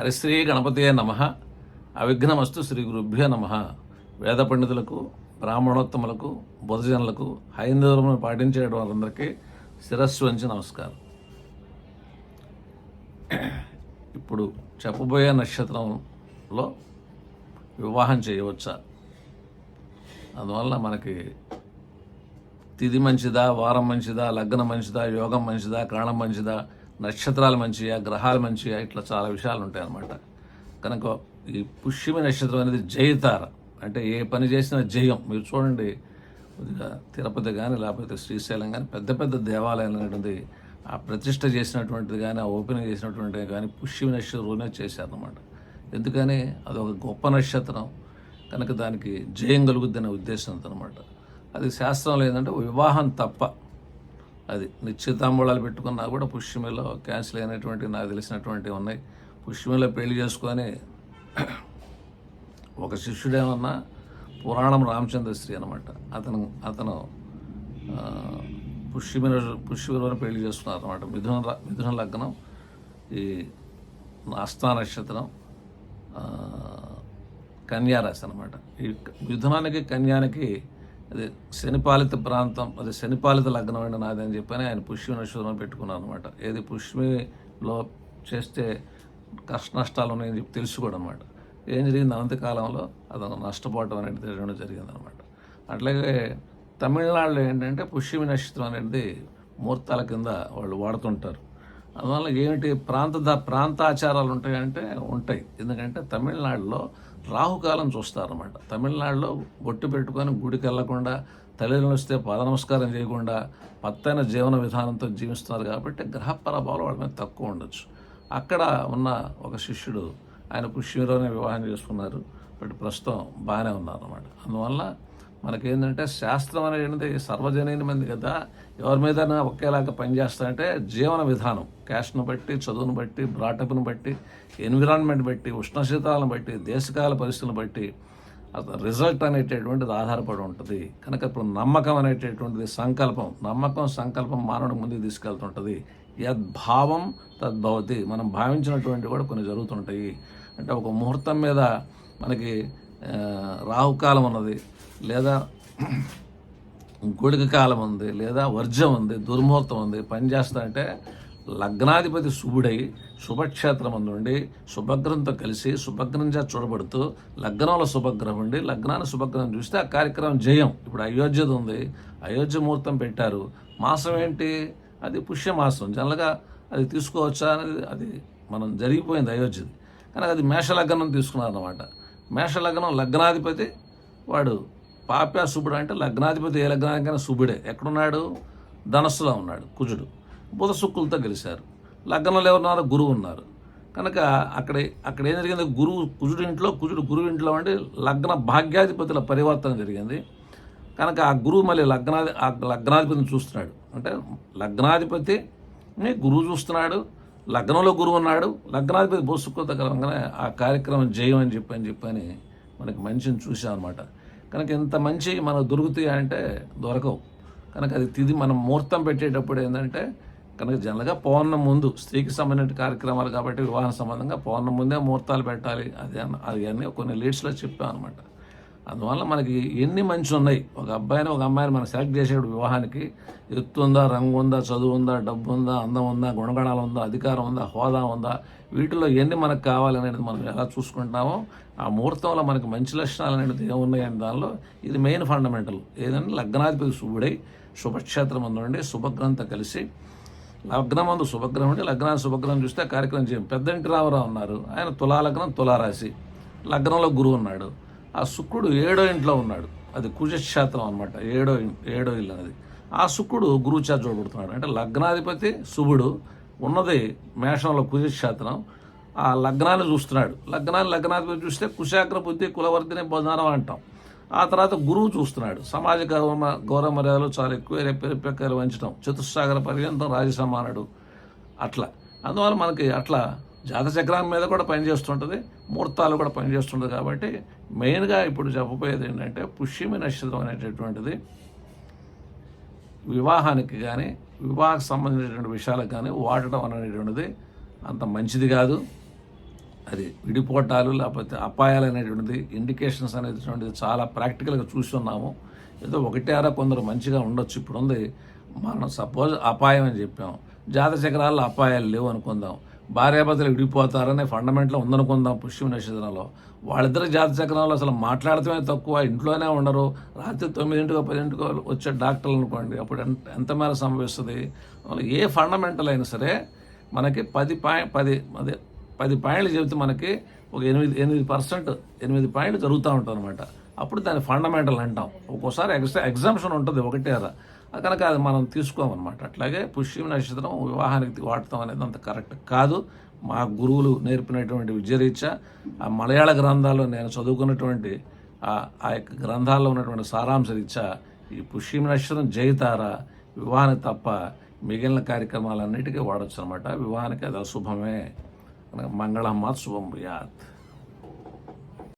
హరిశ్రీ గణపతియే నమ. అవిఘ్నమస్తు శ్రీ గురుభ్యో నమ. వేద పండితులకు బ్రాహ్మణోత్తములకు బుధజనులకు హైందవులను పాటించే వారందరికీ శిరస్సు వంచి నమస్కారం. ఇప్పుడు చెప్పబోయే నక్షత్రంలో వివాహం చేయవచ్చా? అందువల్ల మనకి తిది మంచిదా వారం మంచిదా లగ్నం మంచిదా యోగం మంచిదా కాణం మంచిదా నక్షత్రాలు మంచియా గ్రహాలు మంచియా ఇట్లా చాలా విషయాలు ఉంటాయి అన్నమాట. కనుక ఈ పుష్యమి నక్షత్రం అనేది జయతార అంటే ఏ పని చేసినా జయం. మీరు చూడండి కొద్దిగా తిరుపతి కానీ లేకపోతే శ్రీశైలం కానీ పెద్ద పెద్ద దేవాలయాలు అనేటువంటిది ఆ ప్రతిష్ట చేసినటువంటిది కానీ ఆ ఓపెనింగ్ చేసినటువంటిది కానీ పుష్యమి నక్షత్రంలోనే చేశారన్నమాట. ఎందుకని? అదొక గొప్ప నక్షత్రం. కనుక దానికి జయం కలుగుద్దనే ఉద్దేశంతో అనమాట అది శాస్త్రంలో ఏంటంటే వివాహం తప్ప. అది నిశ్చితాంబూలాలు పెట్టుకున్నా కూడా పుష్యమిలో క్యాన్సిల్ అయినటువంటి నాకు తెలిసినటువంటివి ఉన్నాయి. పుష్యమిలో పెళ్ళి చేసుకొని ఒక శిష్యుడేమన్నా పురాణం రామచంద్రశ్రీ అనమాట అతను అతను పుష్యమిన పుష్యమిలో పెళ్ళి చేసుకున్నారు అనమాట మిథున మిథున లగ్నం ఈ ఆస్థా నక్షత్రం కన్యారాశి అనమాట ఈ మిథునానికి కన్యానికి అది శనిపాలిత ప్రాంతం అది శనిపాలిత లగ్నం అండి నాది అని చెప్పని ఆయన పుష్య నక్షత్రం పెట్టుకున్నాను అనమాట ఏది పుష్మిలో చేస్తే కష్ట నష్టాలు ఉన్నాయని చెప్పి తెలుసుకోవడం అనమాట ఏం జరిగింది? అనంతకాలంలో అతను నష్టపోవడం అనేది తెలియడం జరిగింది అనమాట అట్లాగే తమిళనాడులో ఏంటంటే పుష్యమి నక్షత్రం అనేది ముహూర్తాల కింద వాళ్ళు వాడుతుంటారు. అందువల్ల ఏమిటి? ప్రాంత ప్రాంతాచారాలు ఉంటాయంటే ఉంటాయి. ఎందుకంటే తమిళనాడులో రాహుకాలం చూస్తారన్నమాట. తమిళనాడులో బొట్టు పెట్టుకొని గుడికి వెళ్ళకుండా తల్లిదండ్రులు వస్తే పాదనమస్కారం చేయకుండా పత్తైన జీవన విధానంతో జీవిస్తున్నారు కాబట్టి గ్రహ ప్రభావాలు వాళ్ళ మీద తక్కువ ఉండొచ్చు. అక్కడ ఉన్న ఒక శిష్యుడు ఆయన పుష్యంలోనే వివాహం చేసుకున్నారు. బట్ ప్రస్తుతం బాగానే ఉన్నారన్నమాట. అందువల్ల మనకేంటంటే శాస్త్రం అనేది సర్వజనీనమైంది కదా. ఎవరి మీద ఒకేలాగా పనిచేస్తారంటే జీవన విధానం. క్యాస్ట్ను బట్టి చదువును బట్టి బ్రాటప్ను బట్టి ఎన్విరాన్మెంట్ బట్టి ఉష్ణశీతాలను బట్టి దేశకాల పరిస్థితులను బట్టి రిజల్ట్ అనేటటువంటిది ఆధారపడి ఉంటుంది. కనుక ఇప్పుడు నమ్మకం అనేటటువంటిది సంకల్పం నమ్మకం సంకల్పం మానవుడి ముందుకు తీసుకెళ్తుంటుంది. యద్భావం తద్భవతి. మనం భావించినటువంటి కూడా కొన్ని జరుగుతుంటాయి. అంటే ఒక ముహూర్తం మీద మనకి రాహుకాలం ఉన్నది లేదా గొడుగు కాలం ఉంది లేదా వర్జం ఉంది దుర్ముహూర్తం ఉంది పని చేస్తాడంటే లగ్నాధిపతి శుభుడై శుభక్షేత్రం ఉండి శుభగ్రహంతో కలిసి శుభగ్రహంగా చూడబడుతూ లగ్నంలో శుభగ్రహం ఉండి లగ్నాన్ని శుభగ్రహం చూస్తే ఆ కార్యక్రమం జయం. ఇప్పుడు అయోధ్యది ఉంది అయోధ్య ముహూర్తం పెట్టారు. మాసం ఏంటి? అది పుష్యమాసం. జనరల్గా అది తీసుకోవచ్చా అనేది అది మనం జరిగిపోయింది అయోధ్యది. కానీ అది మేషలగ్నం తీసుకున్నారు అనమాట మేషలగ్నం లగ్నాధిపతి వాడు పాప్యా శుభుడు అంటే లగ్నాధిపతి ఏ లగ్నానికైనా శుభుడే. ఎక్కడున్నాడు? ధనస్సులో ఉన్నాడు కుజుడు. బుధ శుక్రులతో గెలిచారు లగ్నంలో ఎవరున్నారు? గురువు ఉన్నారు. కనుక అక్కడ అక్కడ ఏం జరిగింది? గురువు కుజుడి ఇంట్లో కుజుడు గురువు ఇంట్లో ఉండి లగ్న భాగ్యాధిపతుల పరివర్తన జరిగింది. కనుక ఆ గురువు మళ్ళీ లగ్నాధి ఆ లగ్నాధిపతిని చూస్తున్నాడు. అంటే లగ్నాధిపతిని గురువు చూస్తున్నాడు. లగ్నంలో గురువు ఉన్నాడు. లగ్నాధిపతి బోసుకృత కలంగానే ఆ కార్యక్రమం జయం అని చెప్పి అని చెప్పని మనకి మంచిని చూసాం అనమాట కనుక ఇంత మంచి మనకు దొరుకుతాయి అంటే దొరకవు. కనుక అది తిది మనం ముహూర్తం పెట్టేటప్పుడు ఏంటంటే కనుక జనరల్గా పౌర్ణం ముందు స్త్రీకి సంబంధించిన కార్యక్రమాలు కాబట్టి వివాహం సంబంధంగా పౌర్ణం ముందే ముహూర్తాలు పెట్టాలి. అది అన్న అది అన్నీ కొన్ని లీడ్స్లో చెప్పాను అనమాట అందువల్ల మనకి ఎన్ని మంచి ఉన్నాయి. ఒక అబ్బాయిని ఒక అమ్మాయిని మనం సెలెక్ట్ చేసేటప్పుడు వివాహానికి ఎత్తు ఉందా రంగు ఉందా చదువు ఉందా డబ్బు ఉందా అందం ఉందా గుణగణాలు ఉందా అధికారం ఉందా హోదా ఉందా వీటిలో ఎన్ని మనకు కావాలనేది మనం ఎలా చూసుకుంటామో ఆ ముహూర్తంలో మనకి మంచి లక్షణాలు అనేది ఏమున్నాయి అనే దానిలో ఇది మెయిన్ ఫండమెంటల్. ఏదంటే లగ్నాధిపతి శుభుడై శుభక్షేత్రం ఉందండి శుభగ్రహంతో కలిసి లగ్నమందు శుభగ్రహం ఉంటే లగ్నాన్ని శుభగ్రహం చూస్తే కార్యక్రమం చేయం. పెద్దంటి రామారావు ఉన్నారు. ఆయన తులా లగ్నం తులారాశి. లగ్నంలో గురువు ఉన్నాడు. ఆ శుక్రుడు ఏడో ఇంట్లో ఉన్నాడు. అది కుజక్షేత్రం అనమాట ఏడో ఏడో ఇల్లు అనేది ఆ శుక్రుడు గురువు చూడబడుతున్నాడు. అంటే లగ్నాధిపతి శుభుడు ఉన్నది మేషంలో కుజక్షేత్రం. ఆ లగ్నాన్ని చూస్తున్నాడు. లగ్నాన్ని లగ్నాధిపతి చూస్తే కుశాగ్ర బుద్ధి కులవర్ధిని బోధనం అంటాం. ఆ తర్వాత గురువు చూస్తున్నాడు. సమాజ గౌరవ గౌరవ మర్యాదలు చాలా ఎక్కువ. రెప్పెరెప్పెక్కలు వంచడం చతుస్సాగర పర్యంతం రాజసమానుడు. అట్లా. అందువల్ల మనకి అట్లా జాతచక్రం మీద కూడా పనిచేస్తుంటుంది ముహూర్తాలు కూడా పనిచేస్తుంటుంది కాబట్టి మెయిన్గా ఇప్పుడు చెప్పబోయేది ఏంటంటే పుష్యమి నక్షత్రం అనేటటువంటిది వివాహానికి కానీ వివాహకు సంబంధించినటువంటి విషయాలకు కానీ వాడటం అనేటువంటిది అంత మంచిది కాదు. అది విడిపోటాలు లేకపోతే అపాయాలు అనేటువంటిది ఇండికేషన్స్ అనేటువంటిది చాలా ప్రాక్టికల్గా చూస్తున్నాము ఏదో ఒకటే అరా కొందరు మంచిగా ఉండొచ్చు. ఇప్పుడు ఉంది మనం సపోజ్ అపాయం అని చెప్పాం. జాత చక్రాల్లో అపాయాలు లేవు అనుకుందాం. భార్యాభర్తలు విడిపోతారనే ఫండమెంట్లో ఉందనుకుందాం పుష్యం నక్షత్రంలో. వాళ్ళిద్దరు జాత చక్రంలో అసలు మాట్లాడటమే తక్కువ. ఇంట్లోనే ఉండరు. రాత్రి తొమ్మిదింటికో పదింటికో వచ్చే డాక్టర్లు అనుకోండి. అప్పుడు ఎంత మేర సంభవిస్తుంది? ఏ ఫండమెంటల్ అయినా సరే మనకి పది పాయింట్ పది అదే పది పాయింట్లు చెబితే మనకి ఒక ఎనిమిది ఎనిమిది పర్సెంట్ ఎనిమిది పాయింట్లు జరుగుతూ ఉంటుంది అనమాట అప్పుడు దాన్ని ఫండమెంటల్ అంటాం. ఒక్కోసారి ఎగ్జా ఎగ్జామ్షన్ ఉంటుంది ఒకటేరా. కనుక అది మనం తీసుకోమన్నమాట. అట్లాగే పుష్యం నక్షత్రం వివాహానికి వాడతాం అనేది అంత కరెక్ట్ కాదు. మా గురువులు నేర్పినటువంటి విద్యరీత్యా ఆ మలయాళ గ్రంథాల్లో నేను చదువుకున్నటువంటి ఆ ఆ యొక్క గ్రంథాల్లో ఉన్నటువంటి సారాంశ రీత్యా ఈ పుష్యం నక్షత్రం జయితార వివాహానికి తప్ప మిగిలిన కార్యక్రమాలన్నిటికీ వాడచ్చు అనమాట వివాహానికి అది అశుభమే. మంగళమ్మ శుభం భూయాత్.